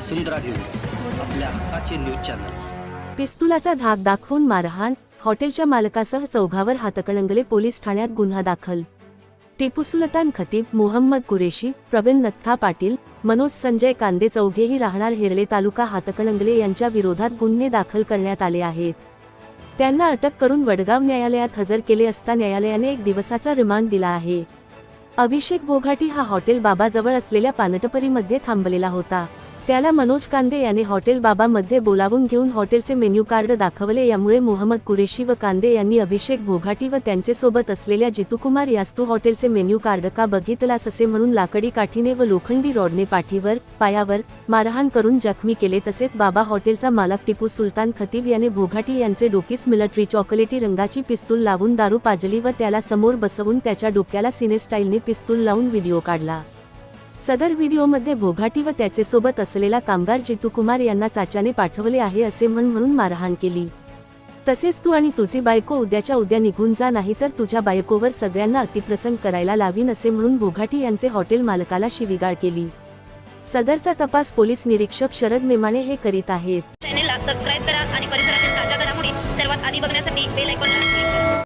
वसुंधरा news आपल्या हक्काचे news channel. पिस्तुलाचा धाक दाखवून मारहाण हॉटेलच्या मालकासह चौघावर हातकणंगले पोलीस ठाण्यात गुन्हा दाखल. टिपू सुलतान खतीब मोहम्मद कुरेशी प्रवीण नत्था पाटील मनोज संजय कांदे चौघेही राहणार हेरले तालुका हातकणंगले यांच्या विरोधात गुन्हे दाखल करण्यात आले आहेत. त्यांना अटक करून वडगाव न्यायालयात हजर केले असता न्यायालयाने एक दिवसाचा रिमांड दिला आहे. अभिषेक बोघाटी हा हॉटेल बाबाजवळ असलेल्या पानटपरीमध्ये थांबलेला होता. त्याला मनोज कांदे याने हॉटेल बाबामध्ये बोलावून घेऊन हॉटेलचे मेन्यू कार्ड दाखवले. यामुळे मोहम्मद कुरेशी व कांदे यांनी अभिषेक भोघाटी व त्यांचे सोबत असलेल्या जितुकुमार यास्तू हॉटेलचे मेन्यू कार्ड का बघितलास असे म्हणून लाकडी काठीने व लोखंडी रॉडने पाठीवर पायावर मारहाण करून जखमी केले. तसेच बाबा हॉटेलचा मालक टिपू सुलतान खतीब याने भोघाटी यांचे डोकीस मिलिटरी चॉकलेटी रंगाची पिस्तूल लावून दारू पाजली व त्याला समोर बसवून त्याच्या डोक्याला सिने स्टाईलने पिस्तूल लावून व्हिडिओ काढला. सदर व्हिडिओमध्ये भोघाटी व त्याचे सोबत असलेला कामगार जितू कुमार यांना चाच्याने पाठवले आहे असे म्हण म्हणून मारहाण केली. तसेच तू आणि तुझी बायको उद्याच्या उद्या निघून जा नाही तर तुझ्या बायकोवर सगळ्यांना अतिप्रसंग करायला लावीन असे म्हणून भोघाटी यांचे हॉटेल मालकाला शिविगाळ केली. सदरचा तपास पोलीस निरीक्षक शरद मेमाणे हे करीत आहेत. चॅनेलला सबस्क्राईब करा आणि परिसरातील ताज्या घडामोडी सर्वात आधी बघण्यासाठी बेल आयकॉनला